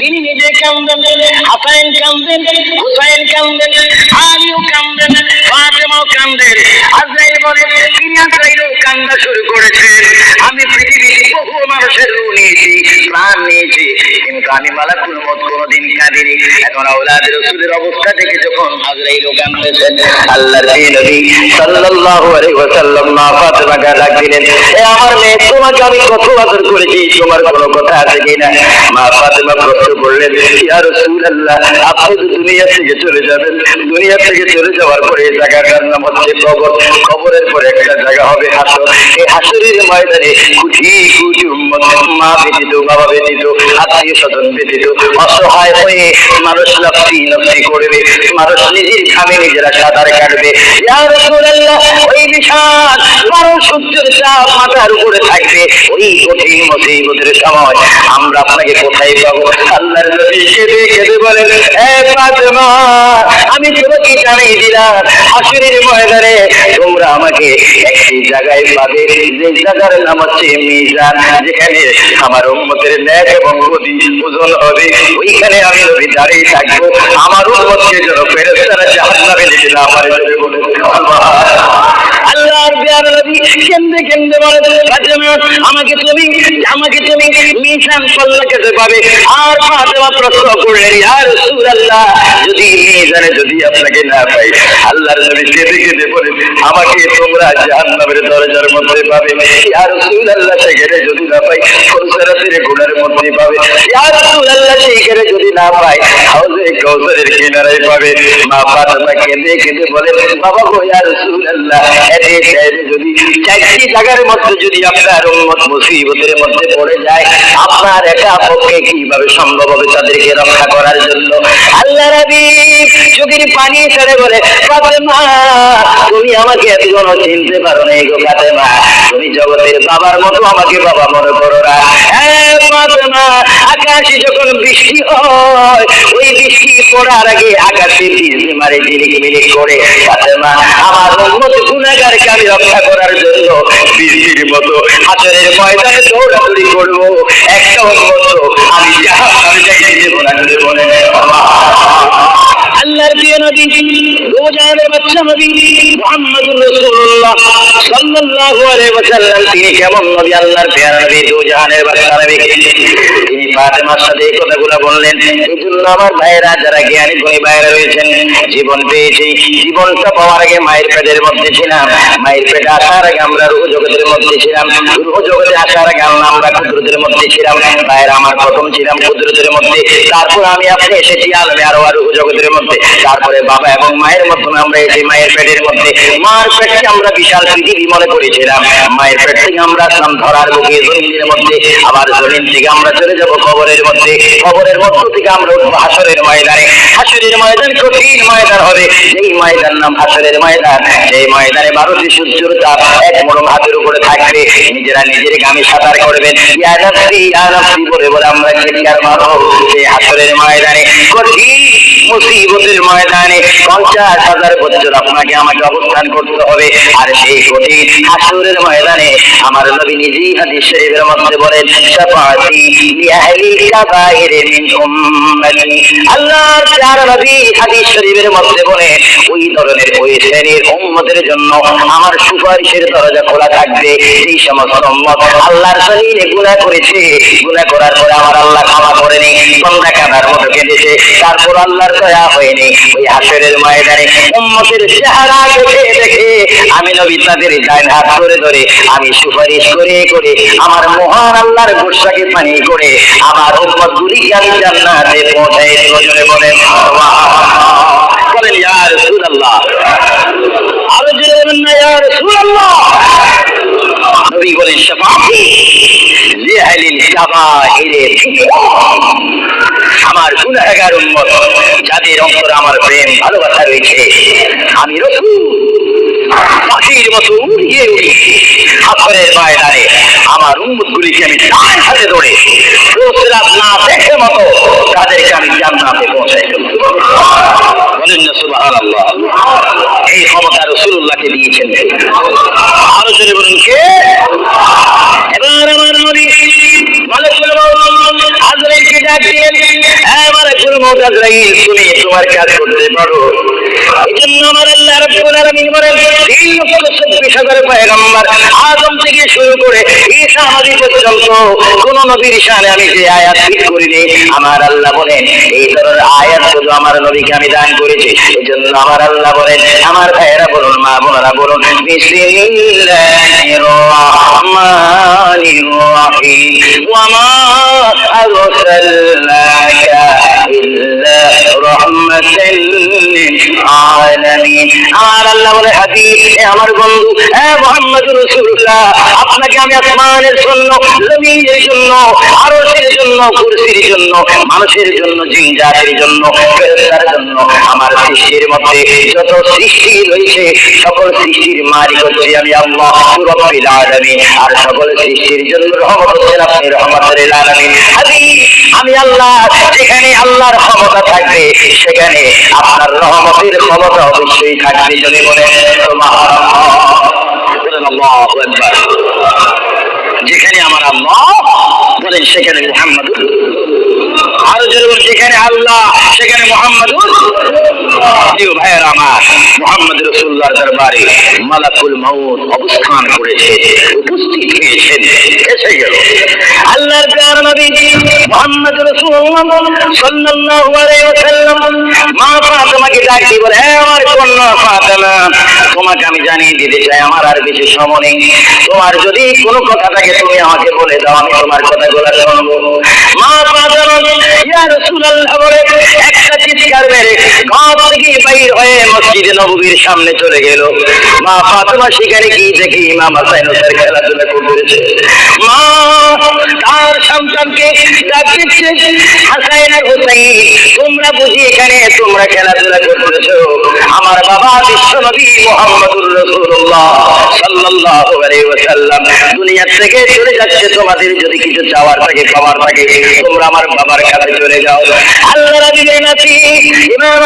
তিনি নিজে কাঁদেন হাসাইন কাঁদেন হুসাইন আলীও ফাতেমাও আজরাইল বলে তিনি আজরাইলও কান্দা শুরু করেছেন। আমি পৃথিবীতে বহু মানুষের রু নিয়েছি, প্রাণ নিয়েছি, কিন্তু আমি মালাকুল মত কোনোদিন কাঁদিনি। এখন আওলাদ রসুলের অবস্থা দেখে যখন আজরাইলও কাঁদতেছেন আল্লাহর নবী সাল্লাল্লাহু আলাইহি ওয়াসাল্লাম মা ফাতেমাকে ডাক দিলেন, এ আমার মেয়ে, তোমাকে আমি কত আদর করেছি, তোমার কোনো কথা আছে কিনা মা ফাতেমা প্রশ্ন করলেন, ইয়া রাসূলুল্লাহ, আপনি তো দুনিয়া থেকে চলে যাবেন। দুনিয়া থেকে চলে যাওয়ার পরে এই জায়গাটার নাম হচ্ছে কবর কবরের পরে একটা জায়গা হবে হাসর। এই হাসরের ময়দানে কুটি কুটি উম্মত মা ব্যতীত, বাবা ব্যতীত, আত্মীয় স্বজন ব্যতীত, অসহায় হয়ে মানুষ নফসি নফসি করবে মানুষ নিজের ঘামে নিজেরা সাঁতার কাটবে। ওই বিশাল মানুষ সূর্যের চাপ মাথার উপরে থাকবে। ওই কঠিন, মুসিবতের সময় আমরা আপনাকে কোথায় পাবো? আল্লাহর নবী কেঁদে কেঁদে বলেন, এ ফাতেমা, আমি তোমাকে জানিয়ে দিলাম, হাসুরের ময়দানে তোমরা আমাকে একটি জায়গায় পাবে। যে জায়গার নাম হচ্ছে মিজান, যেখানে আমার উম্মতের ন্যায় এবং গতি ওজন হবে। ওইখানে আমি নবী দাঁড়িয়ে থাকব। আমার উম্মতকে যেন ফেরেস্তারা জাহান্নামে দিতে না যদি বলে আল্লাহর পেয়ার নবী কেন্দ্রে কেন্দ্রে বলে আমাকে তুমি আমাকে তুমি মিশান পাল্লা কেটে পাবে আর ফাতেমা প্রশ্ন করলেন ইয়া রাসূলুল্লাহ যদি মিজানে যদি আপনাকে না পাই আল্লাহর নবী কেঁদে কেঁদে বলে আমাকে তোমরা জাহান্নামের দরজার মধ্যে পাবে ইয়া রাসূলুল্লাহ সেখানে যদি না পাই ফুরসারাতের গুণের মধ্যে পাবে ইয়া রাসূলুল্লাহ সেখানে যদি না পাই হাউজে কাউসারের কিনারায় পাবে মা ফাতেমা কেঁদে কেঁদে বলে বাবা গো ইয়া রাসূলুল্লাহ এতে যদি চারটি জায়গার মধ্যে যদি আপনার উম্মত মুসিবতের মধ্যে পড়ে যায় আপনার একা পক্ষে কীভাবে সম্ভব হবে তাদেরকে রক্ষা করার জন্য? আল্লাহ নবী চোখের পানি ছেড়ে বলে ফাতেমা তুমি আমাকে এতজন চিনতে পারো না গো ফাতেমা। তুমি জগতের বাবার মতো আমাকে বাবা মনে করো না। হ্যাঁ, আকাশে যখন বৃষ্টি হয় ওই বৃষ্টি পড়ার আগে আকাশে মারে ঝিলিক মিলিক করে ফাতেমা, আমার উন্নত গুনাহগারকে আমি রক্ষা করার জন্য বৃষ্টির মতো হাতের ময়দানে দৌড়াদৌড়ি করব। একটা উম্মত আমি আমি যাইতে দেবো না যদি বলে আল্লাহর প্রিয় নবী রোজানের বাচ্চা নবী, মোহাম্মদ সাল্লাল্লাহু মায়ের পেটের মধ্যে ছিলাম। মায়ের পেটে আসার আগে আমরা রুহ জগতের মধ্যে ছিলাম। রুহ জগতে আসার আগে আমরা কুদরতের মধ্যে ছিলাম। ভাইয়েরা আমার প্রথম ছিলাম কুদরতের মধ্যে। তারপর আমি আপনি এসেছি আলমে আরও আর জগতের মধ্যে। তারপরে বাবা এবং মায়ের মাধ্যমে আমরা এসে মায়ের পেটের মধ্যে। মার পেটকে আমরা বিশাল পৃথিবী করেছিলাম মায়ের পেট থেকে আমরা আসলাম, ধরার বুকে জমিনের মধ্যে, আবার জমিন থেকে আমরা চলে যাব কবরের মধ্যে। কবরের মধ্য থেকে আমরা উঠবো হাসরের ময়দানে। হাসরের ময়দান কঠিন ময়দান হবে। এই ময়দান নাম হাসরের ময়দান এই ময়দানে বারোটি সূর্যের তাপ এক মরম হাতের উপরে থাকবে। নিজেরা নিজের গামে সাঁতার করবেন। ইয়া নাফসি বলে বলে আমরা চিৎকার মারো এই হাসরের ময়দানে কঠিন মুসিবতের ময়দানে পঞ্চাশ হাজার বছর আপনাকে আমাকে অবস্থান করতে হবে। আর সেই কঠিন হাসরের ময়দানে আমার নবী নিজেই হাদিস শরীফের মধ্যে বলেন শাফাতি লিআহলি মিন উম্মতি। আল্লাহর নবী হাদিস শরীফের মধ্যে বলে, ওই ধরনের ওই শ্রেণির উম্মতের জন্য আমার সুপারিশের দরজা খোলা থাকবে। সেই সমস্ত উম্মত আল্লাহর জমিনে গুনাহ করেছে। গুনাহ করার পরে আমার আল্লাহ ক্ষমা করেনি কাদার কেঁদেছে। তারপর আল্লাহর দয়া হয়নি। ওই হাসরের ময়দানে উম্মতের চেহারা দেখে দেখে আমি নবী তাদের ডাইন হাত ধরে ধরে আমি সুপারিশ করে করে আমার মহান আল্লাহর গোসাকে পানি করে আমার উম্মত গুলিকে আমি জান্নাতে পৌঁছাই প্রয়োজনে বলেন বলেন ইয়া রাসূলুল্লাহ। আরও জোরে বলেন ইয়া রাসূলুল্লাহ। নবী বলেন, শাফাতি। লিআহলিল কোন আমার গুনাহগার উন্মত যাদের অন্তরে আমার প্রেম, ভালোবাসা রয়েছে, আমি রসুল পাখির মতো উড়িয়ে উড়ি হাফরের ময়দানে আমার উন্মুখ গুলিকে আমি ডান হাতে ধরে রোজরাত না দেখে মতো তাদেরকে আমি জান্নাতে পৌঁছাই না এই ক্ষমতা রসুল্লাহকে দিয়েছেন আরও জোরে বলুন, কে? এবার আমার নবী মালিকুল মাউত আজরাইলকে ডাক দিয়েন। হ্যাঁ মালিকুল তুমি তোমার কাজ করতে পারো। আমার আল্লাহ আদম থেকে শুরু করে ঈসা নবী পর্যন্ত কোন নবীর শানে আমি যে আয়াত করিনি, আমার আল্লাহ বলেন, এই ধরনের আয়াত আমার নবীকে আমি দান করেছি। এই জন্য আমার আল্লাহ বলেন, আমার ভাইয়েরা বলুন, মা বোনেরা বলুন আল্লাহ বলে আমার বন্ধু, এ মুহাম্মদ রাসূলুল্লাহ, আপনাকে আমি আসমানের জন্য, জমিনের জন্য, আরশের জন্য, কুরসির জন্য, মানুষের জন্য, জিন জাতির জন্য ফেরেশতার জন্য আমার সৃষ্টির মধ্যে যত সৃষ্টি রয়েছে, সকল সৃষ্টির মালিক হচ্ছে আমি আল্লাহ রব্বিল আলামিন। আর সকল সৃষ্টির জন্য রহমত হচ্ছেন আপনি রহমতুল আলামিন। হাবিব, আমি আল্লাহ, যেখানে আল্লাহর ক্ষমতা থাকবে, সেখানে আপনার রহমতের ক্ষমতা অবশ্যই থাকবে, যদি বলেন যেখানে আমার আল্লাহ, বলেন, সেখানে মোহাম্মদ আরও বলেন, যেখানে আল্লাহ, সেখানে রসুল্লাহ দরবারে মালাকুল মাউত অবস্থান করেছে উপস্থিত হয়েছেন এসে গেল। আল্লাহর মা বলে তোমাকে আমি জানিয়ে দিতে চাই, আমার আর বেশি সময় নেই। তোমার যদি কোনো কথা থাকে, তুমি আমাকে বলে দাও, আমি তোমার কথাগুলো শুনব। মা ফাতেমা বলে, একটা চিৎকার মেরে ঘর বাইর হয়ে মসজিদে নববীর সামনে চলে গেল। মা ফাতেমা সেখানে গিয়ে দেখি ইমাম হোসেন খেলাধুলা করতেছে। মা হোসাইন তোমরা বুঝি এখানে তোমরা খেলাধুলা করতেছো। আমার বাবা বিশ্বনবী মোহাম্মদুর রাসূলুল্লাহ সাল্লাল্লাহু আলাইহি ওয়াসাল্লাম। দুনিয়া থেকে চলে যাচ্ছে তোমাদের যদি কিছু চাওয়ার থাকে, পাওয়ার থাকে, তোমরা আমার বাবার কাছে চলে যাও। আল্লাহ নবী নাতি, ইমাম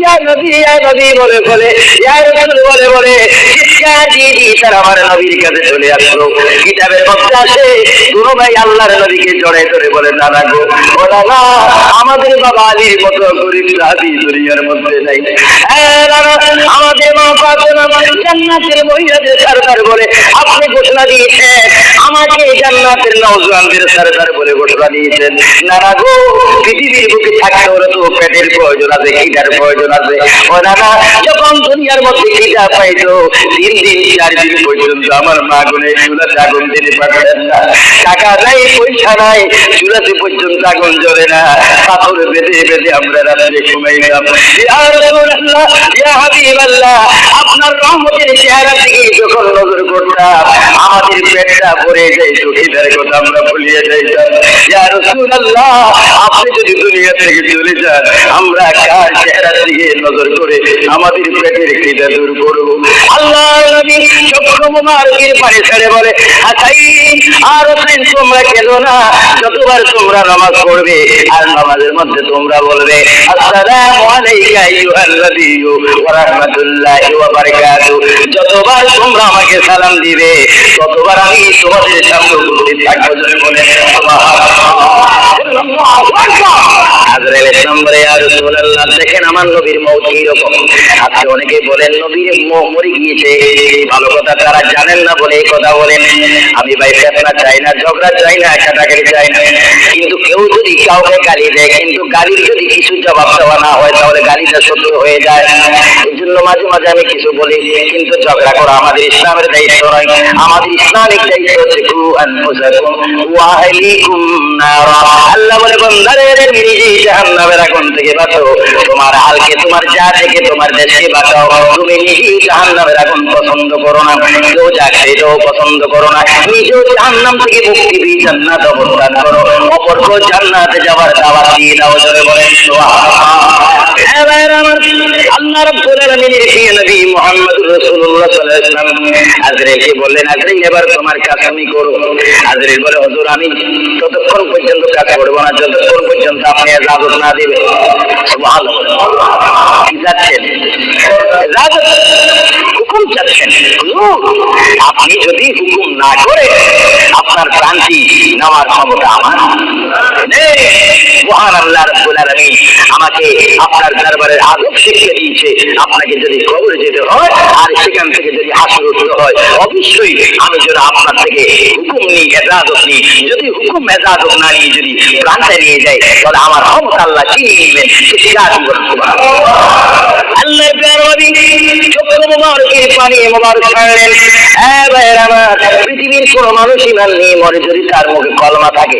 ইয়া নবী ইয়া নবী বলে বলে, ইয়া রাসূল বলে বলে আমাদের বাবা আলীর মতো গরিব রাজি দুনিয়ার মধ্যে নাই। হ্যাঁ আমাদের জান্নাতের মহিলাদের সরদার বলে, আপনি ঘোষণা দিয়েছেন। আমাকে জান্নাতের নওজওয়ানদের সরদার বলে ঘোষণা দিয়েছেন। নানা গো, পৃথিবীর বুকে থাকতে হলে তো পেটের প্রয়োজন আছে খিদার প্রয়োজন আছে। ও নানা যখন দুনিয়ার মধ্যে খিদা পাইতো আপনার রহমতের চেহারা দিকে যখন নজর করতাম আমাদের পেটটা ভরে যাই কথা আমরা ভুলিয়ে যাইতাম আপনি যদি দুনিয়া থেকে চলে যান আমরা কার চেহারা দিকে নজর করে আমাদের পেটের খিদা দূর করব? আল্লাহ যতবার তোমরা আমাকে সালাম দিবে ততবার আমি তোমাদের সামনে উপস্থিত থাকব বলে আজরাইল ইসলাম বলে আর রাসূলুল্লাহ দেখেন আমার নবীর মৌত এইরকম আজকে অনেকে বলেন, নবীর মরে গিয়েছে ভালো কথা তারা জানেন না বলে এই কথা বলেন। আমি ভাই ফেতনা চাই না, ঝগড়া চাই না, কাটাকাটি চাই না। কিন্তু কেউ যদি কাউকে গালি দেয়, কিন্তু গালির যদি কিছু জবাব দেওয়া না হয়, তাহলে গালিটা সত্য হয়ে যায়। এই জন্য মাঝে মাঝে আমি কিছু বলি, কিন্তু ঝগড়া করা আমাদের ইসলামের দায়িত্ব নয়। আমাদের ইসলামিক দায়িত্ব হচ্ছে কু আনফুসাকুম ওয়া নারা। আল্লাহ বলে, বান্দারে নিজে জাহান্নামের আগুন থেকে বাঁচো। তোমার হালকে, তোমার যা থেকে তোমার দেশকে বাঁচাও। তুমি নিজেই জাহান্নামের আগুন পছন্দ করো না। কেউ যা সেটাও পছন্দ করো না। নিজেও জাহান্নাম থেকে মুক্তি পেয়ে জান্নাত অবস্থান করো। অপরকে জান্নাতে যাওয়ার দাওয়াত দিয়ে দাও জোরে বলেন আল্লাহ রাব্বুল আলামিনের প্রিয় নবী মুহাম্মদুর রাসূলুল্লাহ সাল্লাল্লাহু আলাইহি ওয়াসাল্লাম বললেন এবার তোমার কাজ বলে, হুজুর, আমি ততক্ষণ পর্যন্ত কাজ করব না, যতক্ষণ পর্যন্ত আপনি না ভালো যাচ্ছেন। হুকুম চাচ্ছেন। আপনি যদি হুকুম না করে আপনার প্রান্তি নেওয়ার ক্ষমতা আমার মহান আল্লাহ রাব্বুল আলামিন আমাকে আপনার দরবারের আদব শিখিয়ে দিয়েছে। আপনাকে যদি কবর যেতে হয়, আর সেখান থেকে যদি হাসর উঠতে হয় অবশ্যই আমি যেন আপনার থেকে হুকুম নিই, এজাজত নিই, যদি হুকুম এজাজত না নিয়ে যদি প্রান্তে নিয়ে যাই তাহলে আমার ক্ষমতা আল্লাহ চিনিয়ে নেবেন আল্লাহ প্যারবাদী মোবারকের হ্যাঁ পৃথিবীর কোন মাননি মরে যদি তার মুখে কলমা থাকে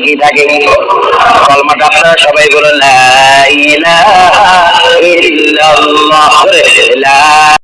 কি থাকে? কলমাটা আপনারা সবাই বলেন